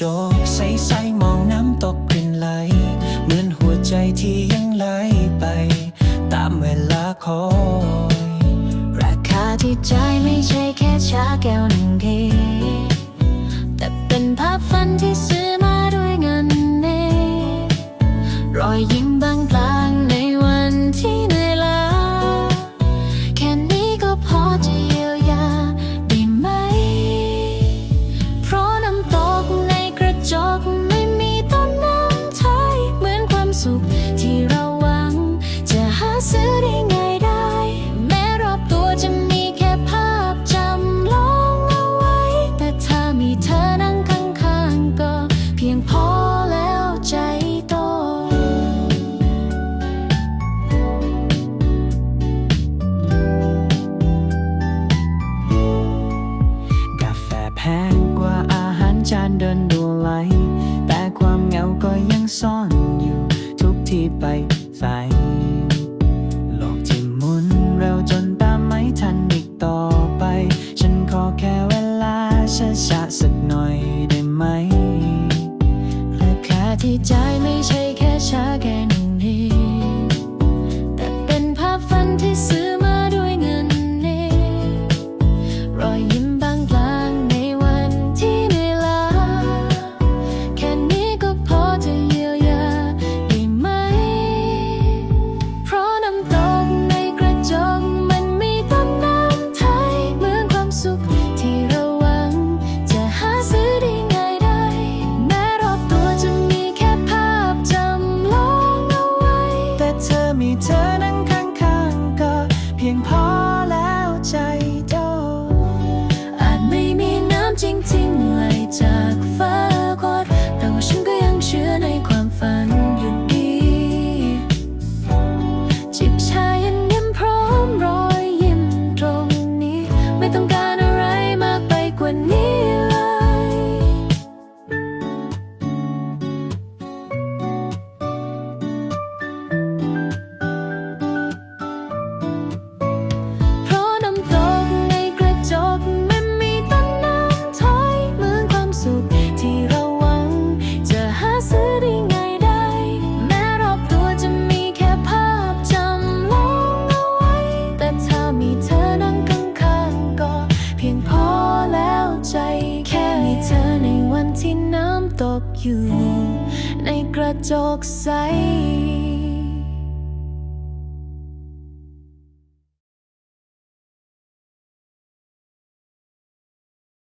จก ใสๆมองน้ำตกกลิ่นไหล เหมือนหัวใจที่ยังไหล พอแล้วใจโต กาแฟแพงกว่าอาหารจานเดินดูไหล แต่ความเหงาก็ยังซ่อนอยู่ ทุกที่ไปใส่โลกที่หมุนเร็วจนตามไม่ทันอีกต่อไป ฉันขอแค่เวลาช้าๆสั แม้รอบตัวจะมีแค่ภาพจำลองเอาไว้ แต่ถ้ามีเธอนั่งข้างๆก็เพียงพอแล้วใจ แค่มีเธอในวันที่น้ำตกอยู่ ในกระจกใส